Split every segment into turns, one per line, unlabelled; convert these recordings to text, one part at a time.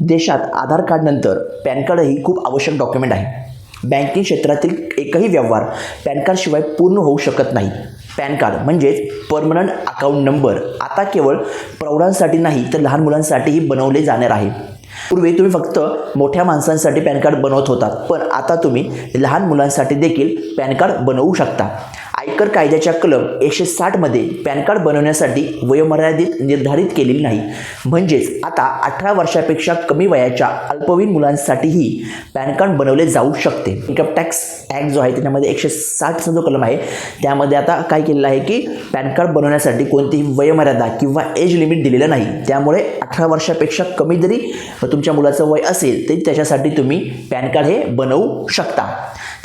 देशात आधार कार्डनंतर pan card ही खूप आवश्यक डॉक्युमेंट आहे. बँकिंग क्षेत्रातील एकही व्यवहार पॅन कार्डशिवाय पूर्ण होऊ शकत नाही. पॅन कार्ड म्हणजेच परमनंट अकाउंट नंबर. आता केवळ प्रौढांसाठी नाही तर लहान मुलांसाठीही बनवले जाणार आहे. पूर्वी तुम्ही फक्त मोठ्या माणसांसाठी पॅन कार्ड बनवत होतात पण आता तुम्ही लहान मुलांसाठी देखील पॅन कार्ड बनवू शकता. आयकर कायद्याच्या कलम एकशे साठमध्ये पॅन कार्ड बनवण्यासाठी वयोमर्यादित निर्धारित केलेली नाही. म्हणजेच आता अठरा वर्षापेक्षा कमी वयाच्या अल्पवयीन मुलांसाठीही पॅन कार्ड बनवले जाऊ शकते. इन्कम टॅक्स ॲक्ट जो आहे त्याच्यामध्ये एकशे साठचा जो कलम आहे त्यामध्ये आता काय केलेलं आहे की पॅन कार्ड बनवण्यासाठी कोणतीही वयोमर्यादा किंवा एज लिमिट दिलेलं नाही. त्यामुळे अठरा वर्षापेक्षा कमी जरी तुमच्या मुलाचं वय असेल तरी त्याच्यासाठी तुम्ही पॅन कार्ड हे बनवू शकता.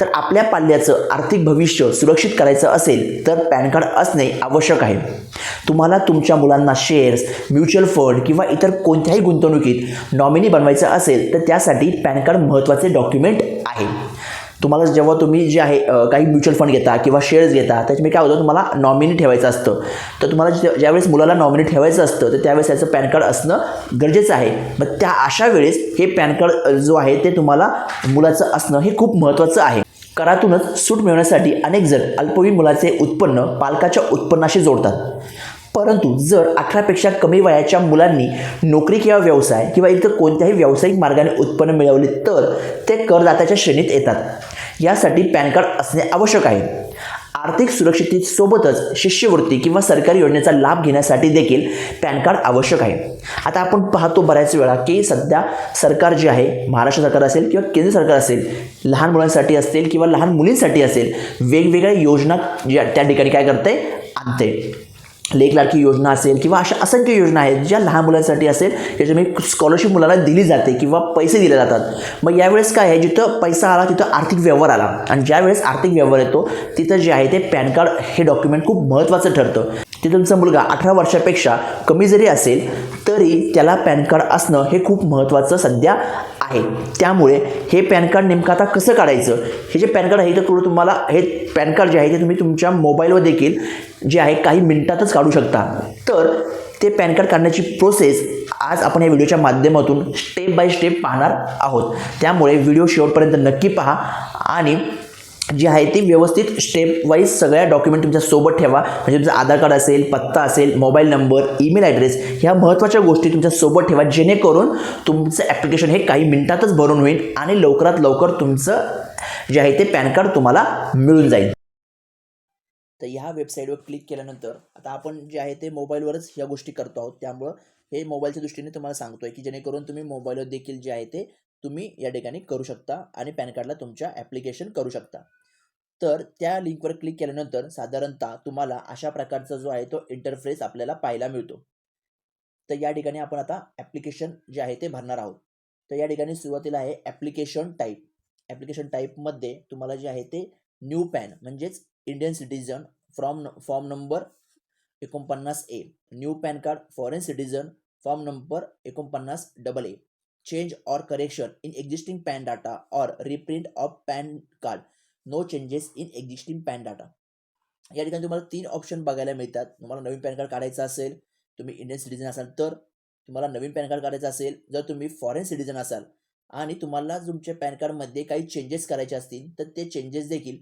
तर आपल्या पाल्याचं आर्थिक भविष्य सुरक्षित करायचं असेल तर पॅन कार्ड असणे आवश्यक आहे. तुम्हाला तुमच्या मुलांना शेअर्स म्युच्युअल फंड किंवा इतर कोणत्याही गुंतवणुकीत नॉमिनी बनवायचं असेल तर त्यासाठी पॅन कार्ड महत्त्वाचे डॉक्युमेंट आहे. तुम्हाला जेव्हा तुम्ही जे आहे काही म्युच्युअल फंड घेता किंवा शेअर्स घेता त्याच्यामध्ये काय होतं तुम्हाला नॉमिनी ठेवायचं असतं. तर तुम्हाला ज्यावेळेस मुलाला नॉमिनी ठेवायचं असतं तर त्यावेळेस त्याचं पॅन कार्ड असणं गरजेचं आहे. मग त्या अशा वेळेस हे पॅन कार्ड जो आहे ते तुम्हाला मुलाचं असणं हे खूप महत्त्वाचं आहे. करातूनच सूट मिळवण्यासाठी अनेक जण अल्पवयीन मुलाचे उत्पन्न पालकाच्या उत्पन्नाशी जोडतात. परंतु जर अठरापेक्षा कमी वयाच्या मुलांनी नोकरी किंवा व्यवसाय किंवा इतर कोणत्याही व्यावसायिक मार्गाने उत्पन्न मिळवले तर ते करदात्याच्या श्रेणीत येतात. यासाठी पॅन कार्ड असणे आवश्यक आहे. आर्थिक सुरक्षिततेसोबतच शिष्यवृत्ती किंवा सरकारी योजनेचा लाभ घेण्यासाठी देखील पॅन कार्ड आवश्यक आहे. आता आपण पाहतो बऱ्याच वेळा की सध्या सरकार जे आहे महाराष्ट्र सरकार असेल किंवा केंद्र सरकार असेल लहान मुलांसाठी असेल किंवा लहान मुलींसाठी असेल वेगवेगळ्या योजना ज्या त्या ठिकाणी काय करते आणते लेख लाडकी योजना असेल किंवा अशा असंख्य योजना आहेत ज्या लहान मुलांसाठी असेल त्याच्यामध्ये स्कॉलरशिप मुलाला दिली जाते किंवा पैसे दिले जातात. मग यावेळेस काय आहे? जिथं पैसा आला तिथं आर्थिक व्यवहार आला. आणि ज्यावेळेस आर्थिक व्यवहार येतो तिथं जे आहे ते पॅन कार्ड हे डॉक्युमेंट खूप महत्त्वाचं ठरतं. ते तुमचा मुलगा अठरा वर्षापेक्षा कमी जरी असेल तरी त्याला पॅन कार्ड असणं हे खूप महत्त्वाचं सध्या आहे. त्यामुळे हे पॅन कार्ड नेमकं आता कसं काढायचं? हे जे पॅन कार्ड आहे ते थोडं तुम्हाला हे पॅन कार्ड जे आहे ते तुम्ही तुमच्या मोबाईलवर देखील जे आहे काही मिनिटातच काढू शकता. तर ते पॅन कार्ड काढण्याची प्रोसेस आज आपण या व्हिडिओच्या माध्यमातून स्टेप बाय स्टेप पाहणार आहोत. त्यामुळे व्हिडिओ शेवटपर्यंत नक्की पहा आणि जी आहे ती व्यवस्थित स्टेप वाईज सगळ्या डॉक्युमेंट तुमच्यासोबत ठेवा. म्हणजे तुमचं आधार कार्ड असेल पत्ता असेल मोबाईल नंबर ईमेल ॲड्रेस ह्या महत्त्वाच्या गोष्टी तुमच्यासोबत ठेवा. जेणेकरून तुमचं ॲप्लिकेशन हे काही मिनिटातच भरून होईल आणि लवकरात लवकर तुमचं जे आहे ते पॅन कार्ड तुम्हाला मिळून जाईल. तर ह्या वेबसाईटवर क्लिक केल्यानंतर आता आपण जे आहे ते मोबाईलवरच ह्या गोष्टी करतो आहोत. त्यामुळं हे मोबाईलच्या दृष्टीने तुम्हाला सांगतोय की जेणेकरून तुम्ही मोबाईलवर देखील जे आहे ते तुम्ही या ठिकाणी करू शकता आणि पॅन कार्डला तुमच्या ॲप्लिकेशन करू शकता. तर त्या लिंकवर क्लिक केल्यानंतर साधारणतः तुम्हाला अशा प्रकारचा जो आहे तो इंटरफेस आपल्याला पाहायला मिळतो. तर या ठिकाणी आपण आता ॲप्लिकेशन जे आहे ते भरणार आहोत. तर या ठिकाणी सुरुवातीला आहे ॲप्लिकेशन टाईप ॲप्लिकेशन टाईपमध्ये तुम्हाला जे आहे ते न्यू पॅन म्हणजेच Indian citizen from form number एकोणपन्नास A new PAN card foreign citizen form number एकोणपन्नास double A change or correction in existing PAN data or reprint of PAN card no changes in existing PAN data या ठिकाणी तुम्हाला तीन option बघायला मिळतात. तुम्हाला नवीन pan card काढायचं असेल तुम्ही इंडियन सिटीजन असाल तर तुम्हाला नवीन पॅन कार्ड काढायचं असेल जर तुम्ही फॉरेन सिटीजन असाल आणि तुम्हाला तुमच्या पॅन कार्डमध्ये काही चेंजेस करायचे असतील तर ते चेंजेस देखील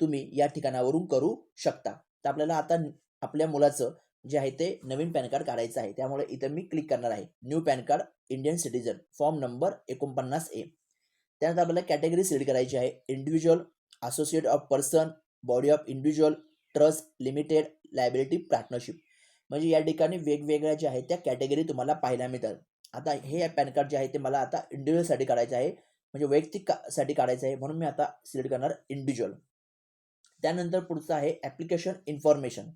तुम्ही या ठिकाणावरून करू शकता. तर आपल्याला आता आपल्या मुलाचं जे आहे ते नवीन पॅन कार्ड काढायचं आहे. त्यामुळे इथं मी क्लिक करणार आहे. New PAN card Indian citizen form number एकोणपन्नास ए त्यानंतर आपल्याला कॅटेगरी सिलेक्ट करायची आहे. Individual associate of person body of individual trust limited liability partnership म्हणजे या ठिकाणी वेगवेगळ्या ज्या आहेत त्या कॅटेगरी तुम्हाला पाहायला मिळतात. आता हे पॅन कार्ड जे आहे ते मला आता इंडिव्हिज्युअलसाठी काढायचं आहे. म्हणजे वैयक्तिकसाठी काढायचं आहे. म्हणून मी आता सिलेक्ट करणार इंडिव्हिज्युअल त्यानंतर पुढचं आहे ॲप्लिकेशन इन्फॉर्मेशन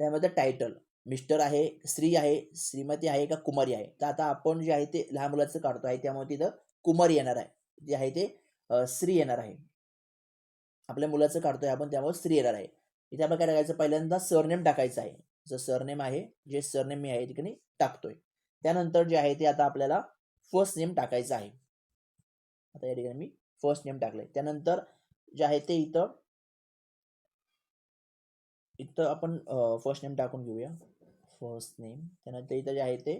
त्यामध्ये टायटल मिस्टर आहे स्त्री आहे श्रीमती आहे का कुमारी आहे. तर आता आपण जे आहे ते लहान मुलाचं काढतो आहे. त्यामुळे तिथं कुमारी येणार आहे. जे आहे ते स्त्री येणार आहे. आपल्या मुलाचं काढतोय आपण त्यामुळे स्त्री येणार आहे. इथे आपण काय टाकायचं? पहिल्यांदा सरनेम टाकायचं आहे. जो सरनेम आहे जे सरनेम मी आहे ठिकाणी टाकतोय. त्यानंतर जे आहे ते आता आपल्याला फर्स्ट नेम टाकायचं आहे. आता या ठिकाणी मी फर्स्ट नेम टाकलंय. त्यानंतर जे आहे ते इथं इथं आपण फर्स्ट नेम टाकून घेऊया. फर्स्ट नेम त्यानंतर इथं जे आहे ते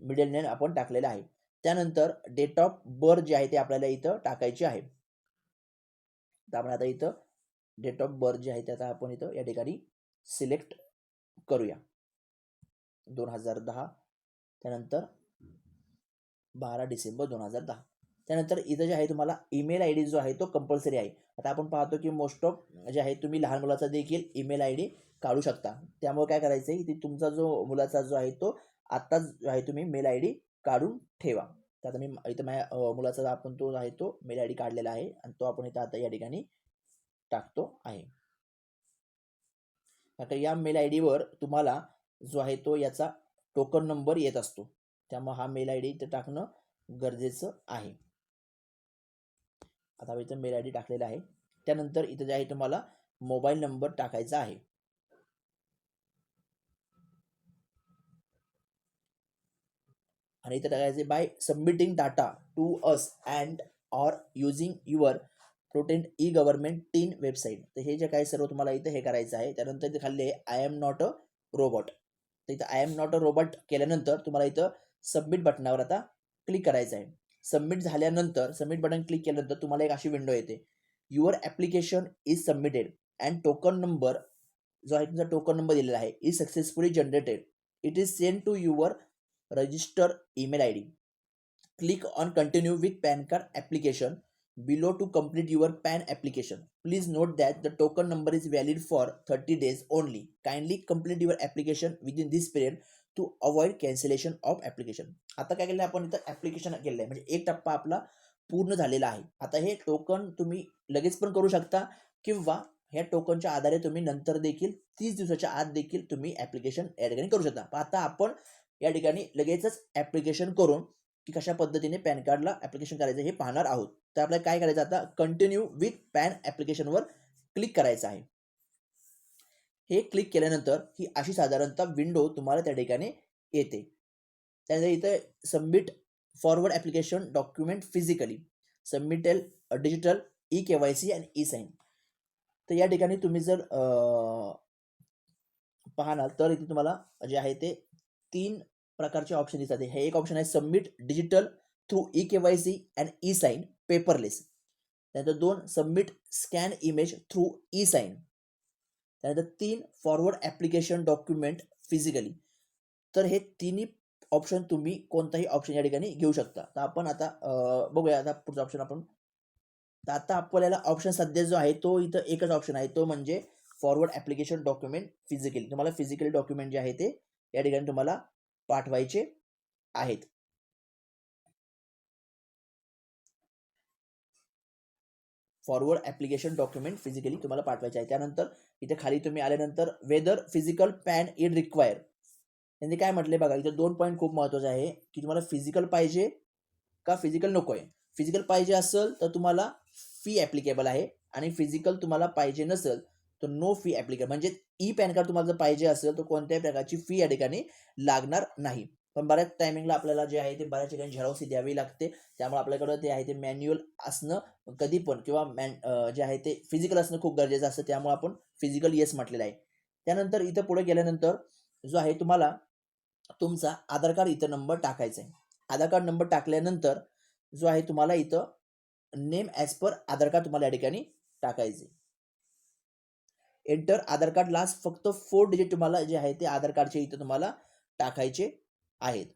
मिडल नेम आपण टाकलेलं आहे. त्यानंतर डेट ऑफ बर्थ जे आहे ते आपल्याला इथं टाकायचे आहे. तर आपण आता इथं डेट ऑफ बर्थ जे आहे ते आता आपण इथं या ठिकाणी सिलेक्ट करूया. दोन हजार दहा. त्यानंतर बारा डिसेंबर दोन हजार दहा. त्यानंतर इथं जे आहे तुम्हाला ईमेल आय डी जो आहे तो कंपल्सरी आहे. आता आपण पाहतो की मोस्ट ऑफ जे आहे तुम्ही लहान मुलाचा देखील ईमेल आय डी काढू शकता. त्यामुळे काय करायचं आहे की तुमचा जो मुलाचा जो आहे तो आत्ताच जो आहे तुम्ही मेल आय डी काढून ठेवा. तर आता मी इथं माझ्या मुलाचा आपण तो आहे तो मेल आय डी काढलेला आहे आणि तो आपण इथं आता या ठिकाणी टाकतो आहे. आता या मेल आय डीवर तुम्हाला जो आहे तो याचा टोकन नंबर येत असतो. त्यामुळे हा मेल आय डी इथं टाकणं गरजेचं आहे. आता इथं मेल आय डी टाकलेला आहे. त्यानंतर इथं जे आहे तुम्हाला मोबाईल नंबर टाकायचा आहे. आणि इथं टाकायचे by submitting data to us and or using your Protean e government TIN website तर हे जे काही सर्व तुम्हाला इथं हे करायचं आहे त्यानंतर इथे खाल्ले I am not a robot तर इथं I am not a robot केल्यानंतर तुम्हाला इथं सबमिट बटनावर आता क्लिक करायचं आहे. सबमिट झाल्यानंतर सबमिट बटन क्लिक केल्यानंतर तुम्हाला एक अशी विंडो येते your application is submitted and token number जो आहे तुमचा टोकन नंबर दिलेला आहे is successfully generated it is send to your register email I D click on continue with PAN card application below to complete your PAN application. Please note that the token number is valid for 30 days only. Kindly your application within this period to avoid cancellation of application आता काय केलं आपण इथं application केलं आहे म्हणजे एक टप्पा आपला पूर्ण झालेला आहे. आता हे टोकन तुम्ही लगेच पण करू शकता किंवा ह्या टोकनच्या आधारे तुम्ही नंतर देखील तीस दिवसाच्या आत देखील तुम्ही ऍप्लिकेशन या ठिकाणी करू शकता. पण आता आपण या ठिकाणी लगेचच ऍप्लिकेशन करून की कशा पद्धतीने पॅन कार्डला ऍप्लिकेशन करायचं हे पाहणार आहोत. तर आपल्याला काय करायचं आता? कंटिन्यू विथ पॅन ऍप्लिकेशनवर क्लिक करायचं आहे. हे क्लिक केल्यानंतर ही अशी साधारणतः विंडो तुम्हाला त्या ठिकाणी येते. त्यानंतर इथं submit forward application document physically submitted digital e K Y C आणि ई साईन तर या ठिकाणी तुम्ही जर पाहणार तर इथे तुम्हाला जे आहे ते तीन प्रकारचे ऑप्शन दिसतात. हे एक ऑप्शन आहे submit digital through e K Y C and e sign paperless त्यानंतर दोन submit scan image through e sign त्यानंतर तीन फॉरवर्ड ॲप्लिकेशन डॉक्युमेंट फिजिकली तर हे तिन्ही ऑप्शन तुम्ही कोणताही ऑप्शन या ठिकाणी घेऊ शकता. तर आपण आता बघूया आता पुढचा ऑप्शन आपण. तर आता आपल्याला ऑप्शन सध्या जो आहे तो इथं एकच ऑप्शन आहे. तो म्हणजे फॉरवर्ड ॲप्लिकेशन डॉक्युमेंट फिजिकली तुम्हाला फिजिकली डॉक्युमेंट जे आहे ते या ठिकाणी तुम्हाला पाठवायचे आहेत. फॉरवर्ड ॲप्लिकेशन डॉक्युमेंट फिजिकली तुम्हाला पाठवायचे आहे. त्यानंतर इथे खाली तुम्ही आल्यानंतर whether physical PAN is require त्यांनी काय म्हटले बघा इथे दोन पॉईंट खूप महत्त्वाचे आहे की तुम्हाला फिजिकल पाहिजे का फिजिकल नको आहे फिजिकल पाहिजे असेल तर तुम्हाला फी ॲप्लिकेबल आहे आणि फिजिकल तुम्हाला पाहिजे नसेल तर नो फी ॲप्लिकेबल म्हणजे ई पॅन कार्ड तुम्हाला जर पाहिजे असेल तर कोणत्याही प्रकारची फी या ठिकाणी लागणार नाही. पण बऱ्याच टायमिंगला आपल्याला जे आहे ते बऱ्याच ठिकाणी झेरॉक्स द्यावी लागते. त्यामुळे आपल्याकडं ते आहे ते मॅन्युअल असणं कधी पण किंवा मॅन जे आहे ते फिजिकल असणं खूप गरजेचं असतं. त्यामुळे आपण फिजिकल येस म्हटलेलं आहे. त्यानंतर इथं पुढे गेल्यानंतर जो आहे तुम्हाला तुमचा आधार कार्ड इथं नंबर टाकायचा आहे. आधार कार्ड नंबर टाकल्यानंतर जो आहे तुम्हाला इथं name as per Aadhaar card तुम्हाला या ठिकाणी टाकायचे एंटर आधार कार्ड लास्ट फक्त फोर डिजिट तुम्हाला जे आहे ते आधार कार्डचे इथं तुम्हाला टाकायचे आहेत.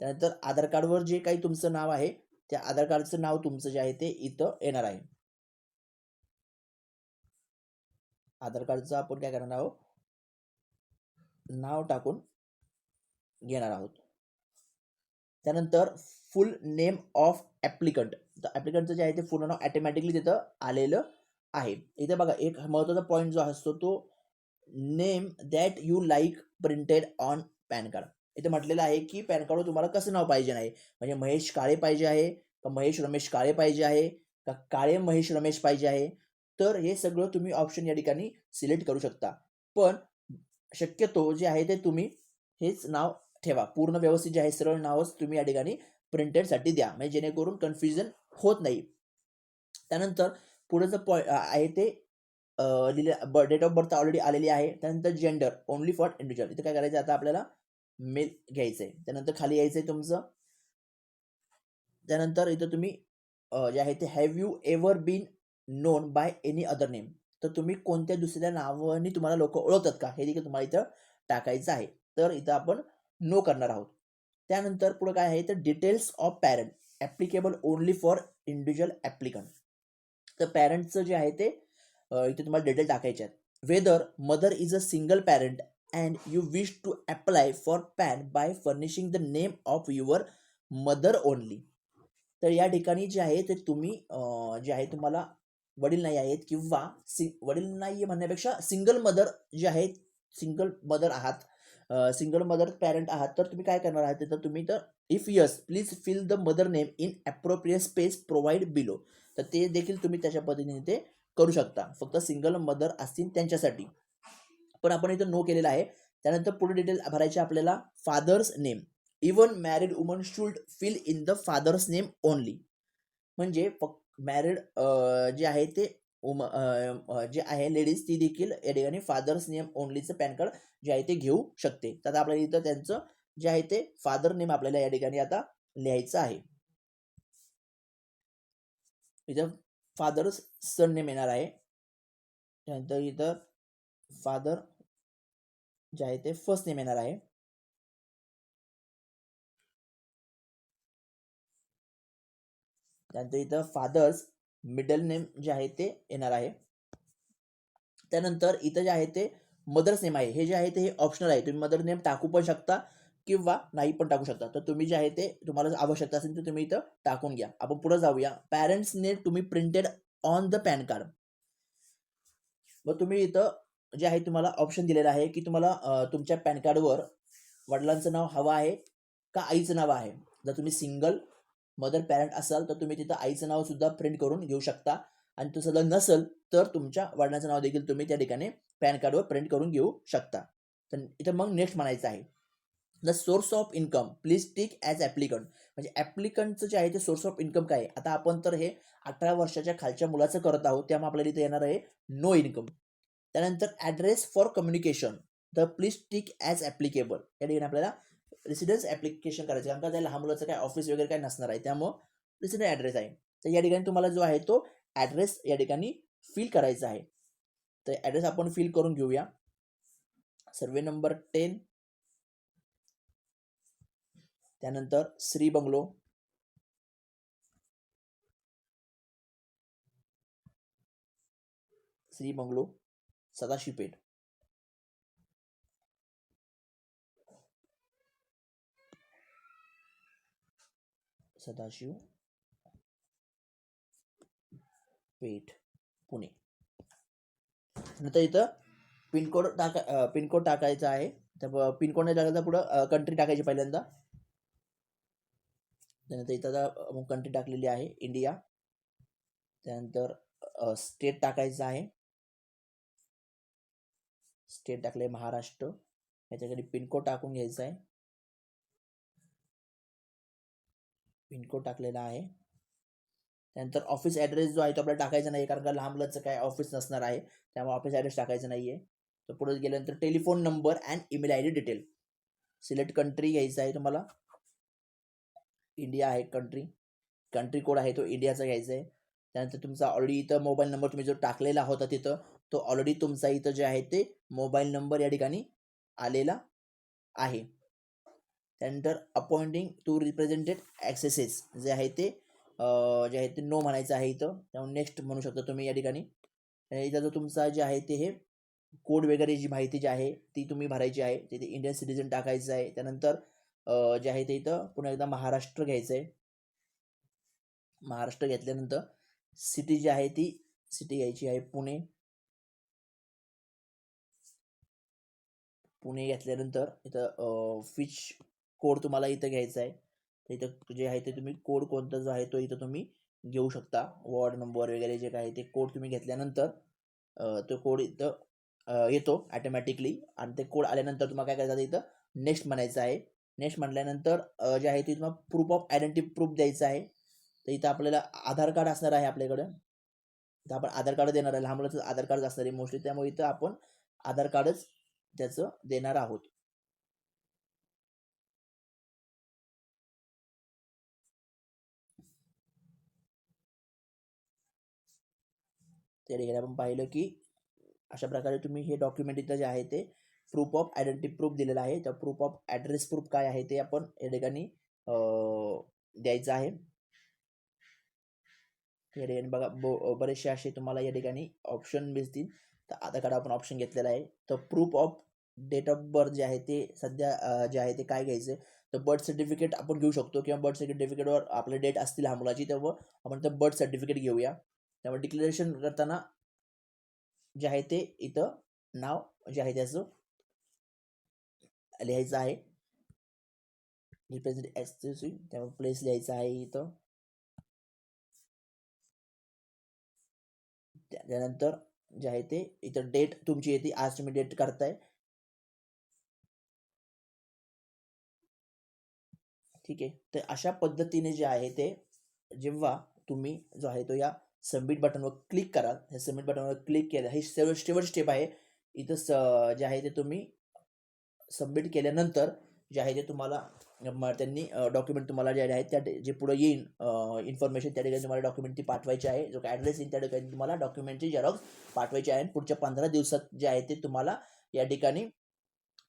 त्यानंतर आधार कार्डवर जे काही तुमचं नाव आहे त्या आधार कार्डचं नाव तुमचं जे आहे ते इथं येणार आहे. आधार कार्डचं आपण काय करणार आहोत? नाव टाकून घेणार आहोत. त्यानंतर फुल नेम ऑफ ॲप्लिकंट तर ॲप्लिकंटचं जे आहे ते फुल नाव ॲटोमॅटिकली तिथं आलेलं आहे. इथे बघा एक महत्त्वाचा पॉईंट जो असतो तो name that you like printed on PAN card इथे म्हटलेलं आहे की पॅन कार्डवर तुम्हाला कसं नाव पाहिजे नाही म्हणजे महेश काळे पाहिजे आहे का महेश रमेश काळे पाहिजे आहे का काळे महेश रमेश पाहिजे आहे? तर हे सगळं तुम्ही ऑप्शन या ठिकाणी सिलेक्ट करू शकता. पण शक्यतो जे आहे ते तुम्ही हेच नाव ठेवा. पूर्ण व्यवस्थित जे आहे सरळ नावच तुम्ही या ठिकाणी प्रिंटेडसाठी द्या. म्हणजे जेणेकरून कन्फ्युजन होत नाही. त्यानंतर पुढे जर पॉ आहे ते लिहिले डेट ऑफ बर्थ ऑलरेडी आलेली आहे. त्यानंतर जेंडर ओनली फॉर इंडिव्हिज्युअल इथे काय करायचं आता आपल्याला मेल घ्यायचं आहे त्यानंतर खाली यायचं आहे तुमचं. त्यानंतर इथं तुम्ही जे आहे ते have you ever been known by any other name तर तुम्ही कोणत्या दुसऱ्या नावाने तुम्हाला लोक ओळखतात का? हे देखील तुम्हाला इथं टाकायचं आहे. तर इथं आपण नो करणार आहोत. त्यानंतर पुढे काय आहे? तर details of parent applicable only for individual applicant तर पॅरेंटचं जे आहे ते इथे तुम्हाला डिटेल टाकायचे आहेत. Whether mother is a single parent and you wish to apply for PAN by furnishing the name of your mother only तर या ठिकाणी जे आहे ते तुम्ही जे आहे तुम्हाला वडील नाही आहेत किंवा सि वडील नाही म्हणण्यापेक्षा सिंगल मदर जे आहे सिंगल मदर आहात सिंगल मदर पॅरेंट आहात तर तुम्ही काय करणार आहात तर तुम्ही तर if yes please fill the mother name in appropriate space provide below तर ते देखील तुम्ही त्याच्या पद्धतीने ते करू शकता. फक्त सिंगल मदर असतील त्यांच्यासाठी. पण आपण इथं नो केलेलं आहे. त्यानंतर पुढे डिटेल भरायचे आपल्याला father's name even married woman should fill in the father's name only म्हणजे फक्त मॅरिड जे आहे ते उम जे आहे लेडीज ती देखील या ठिकाणी फादर्स नेम ओनलीचं पॅन कार्ड जे आहे ते घेऊ शकते. तर आता आपल्याला इथं त्यांचं जे आहे ते फादर नेम आपल्याला या ठिकाणी आता लिहायचं आहे. इथं फादर्स सन नेम येणार आहे. त्यानंतर इथं फादर जे आहे ते फर्स्ट नेम येणार आहे. त्यानंतर इथं फादर्स मिडल नेम जे आहे ते येणार आहे. त्यानंतर इथं जे आहे ते मदर्स नेम आहे. हे जे आहे ते हे ऑप्शनल आहे. तुम्ही मदर नेम टाकू पण शकता किंवा नाही पण टाकू शकता. तर तुम्ही जे आहे ते तुम्हाला आवश्यकता असेल तर तुम्ही इथं टाकून घ्या. आपण पुढे जाऊया. पॅरेंट्स नेम तुम्ही printed on the PAN card मग तुम्ही इथं जे आहे तुम्हाला ऑप्शन दिलेलं आहे की तुम्हाला तुमच्या पॅन कार्डवर वडिलांचं नाव हवं आहे का आईचं नाव आहे? जर तुम्ही सिंगल मदर पॅरेंट असाल तर तुम्ही तिथं आईचं नाव सुद्धा प्रिंट करून घेऊ शकता. आणि तसं जर नसेल तर तुमच्या वडिलांचं नाव देखील तुम्ही त्या ठिकाणी पॅन कार्डवर प्रिंट करून घेऊ शकता. तर इथं मग नेक्स्ट म्हणायचं आहे. The source of income please tick as applicant म्हणजे ॲप्लिकंटचं जे आहे ते सोर्स ऑफ इन्कम काय आहे? आता आपण तर हे अठरा वर्षाच्या खालच्या मुलाचं करत आहोत. त्यामुळे आपल्याला इथे येणार आहे नो इन्कम त्यानंतर address for communication the please tick as applicable या ठिकाणी आपल्याला रेसिडेन्स ॲप्लिकेशन करायचं आहे. कारण का त्या लहान मुलाचं काय ऑफिस वगैरे काय नसणार आहे. त्यामुळं रेसिडेंट ॲड्रेस आहे. तर या ठिकाणी तुम्हाला जो आहे तो ॲड्रेस या ठिकाणी फिल करायचा आहे. तर ॲड्रेस आपण फिल करून घेऊया. सर्वे नंबर टेन त्यानंतर श्री बंगलो. श्री बंगलो. सदाशिव पेठ. सदाशिव पेठ पुणे. नंतर इथं पिनकोड टाका पिनकोड टाकायचा आहे. तर पिनकोड नाही टाकायचा पुढं कंट्री टाकायची पहिल्यांदा. त्यानंतर इथं कंट्री टाकलेली आहे इंडिया त्यानंतर स्टेट टाकायचं आहे. स्टेट टाकले महाराष्ट्र. याच्याकडे पिनकोड टाकून घ्यायचा आहे. पिनकोड टाकलेला आहे. त्यानंतर ऑफिस ॲड्रेस जो आहे तो आपल्याला टाकायचा नाही कारण का लहान मुलाचं काय ऑफिस नसणार आहे. त्यामुळे ऑफिस ॲड्रेस टाकायचा नाही आहे तर पुढे गेल्यानंतर telephone number and email I D detail select country घ्यायचा आहे तुम्हाला. इंडिया आहे कंट्री कंट्री कोड आहे तो इंडियाचा घ्यायचा आहे. त्यानंतर तुमचा ऑलरेडी इथं मोबाईल नंबर तुम्ही जो टाकलेला होता तिथं तो ऑलरेडी तुमचा इथं जे आहे ते मोबाईल नंबर या ठिकाणी आलेला आहे. त्यानंतर अपॉइंटिंग टू रिप्रेझेंटेड ॲक्सेसेस जे आहे ते जे आहे ते नो म्हणायचं आहे इथं. त्यामुळे नेक्स्ट म्हणू शकता तुम्ही या ठिकाणी. इथं जो तुमचा जे आहे ते हे कोड वगैरे जी माहिती जी आहे ती तुम्ही भरायची आहे. तिथे इंडियन सिटीजन टाकायचं आहे. त्यानंतर जे आहे ते इथं पुन्हा एकदा महाराष्ट्र घ्यायचं आहे महाराष्ट्र घेतल्यानंतर सिटी जी आहे ती सिटी घ्यायची आहे पुणे. पुणे घेतल्यानंतर इथं फिश कोड तुम्हाला इथं घ्यायचा आहे. तर इथं जे आहे ते तुम्ही कोड कोणता जो आहे तो इथं तुम्ही घेऊ शकता. वॉर्ड नंबर वगैरे जे काय ते कोड तुम्ही घेतल्यानंतर तो कोड इथं येतो ॲटोमॅटिकली आणि ते कोड आल्यानंतर तुम्हाला काय करायचं इथं? नेक्स्ट म्हणायचं आहे. नेक्स्ट म्हटल्यानंतर जे आहे ते तुम्हाला प्रूफ ऑफ आयडेंटिटी प्रूफ द्यायचं आहे. तर इथं आपल्याला आधार कार्ड असणार आहे आपल्याकडं. तर आपण आधार कार्ड देणार आहे. लहान मुलाचं आधार कार्ड असणार आहे मोस्टली. त्यामुळे इथं आपण आधार कार्डच त्याचं देणार आहोत. त्या ठिकाणी आपण पाहिलं की अशा प्रकारे तुम्ही हे डॉक्युमेंट इथं जे आहे ते प्रूफ ऑफ आयडेंटिटी प्रूफ दिलेलं आहे. तर प्रूफ ऑफ ऍड्रेस प्रूफ काय आहे ते आपण या ठिकाणी द्यायचं आहे. या ठिकाणी बघा बरेचसे असे तुम्हाला या ठिकाणी ऑप्शन मिळतील तर आधार कार्ड आपण ऑप्शन घेतलेला आहे. तर proof of date of birth जे आहे ते सध्या जे आहे ते काय घ्यायचं तर बर्थ सर्टिफिकेट आपण घेऊ शकतो किंवा बर्थ सर्टिफिकेटवर आपले डेट असतील हा मुलाची तेव्हा आपण तर बर्थ सर्टिफिकेट घेऊया. त्यामुळे डिक्लेरेशन करताना जे आहे ते इथं नाव जे आहे त्याचं लिहायचं आहे. रिप्रेझेंट एस त्यामुळे प्लेस लिहायचं आहे इथं. त्यानंतर जे आहे ते इथं डेट तुमची येते आज तुम्ही डेट करताय ठीक आहे. तर अशा पद्धतीने जे आहे ते जेव्हा तुम्ही जो आहे तो या सबमिट बटनवर क्लिक कराल त्या सबमिट बटनवर क्लिक केलं हे सर्व शेवट स्टेप आहे. इथं स जे आहे ते तुम्ही सबमिट केल्यानंतर जे आहे ते तुम्हाला त्यांनी डॉक्युमेंट तुम्हाला जे आहेत त्या जे पुढे येईन इन्फॉर्मेशन त्या ठिकाणी तुम्हाला डॉक्युमेंट ती पाठवायची आहे. जो काय ॲड्रेस येईल त्या ठिकाणी तुम्हाला डॉक्युमेंटची झेरॉक्स पाठवायची आहे. आणि पुढच्या पंधरा दिवसात जे आहे ते तुम्हाला या ठिकाणी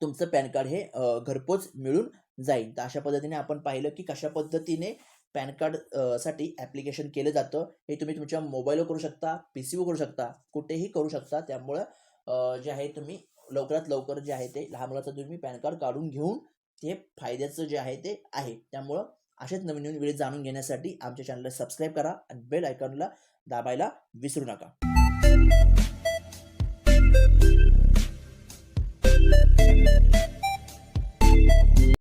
तुमचं पॅन कार्ड हे घरपोच मिळून जाईल. तर अशा पद्धतीने आपण पाहिलं की कशा पद्धतीने पॅन कार्डसाठी ॲप्लिकेशन केलं जातं. हे तुम्ही तुमच्या मोबाईलवर करू शकता पी सीवर करू शकता कुठेही करू शकता. त्यामुळं जे आहे तुम्ही लवकरात लवकर जे आहे ते लहान मुलाचं तुम्ही पॅन कार्ड काढून घेऊन ते फायद्याचं जे आहे ते आहे. त्यामुळं असेच नवीन नवीन व्हिडिओ जाणून घेण्यासाठी आमच्या चॅनलला सबस्क्राईब करा आणि बेल आयकॉनला दाबायला विसरू नका.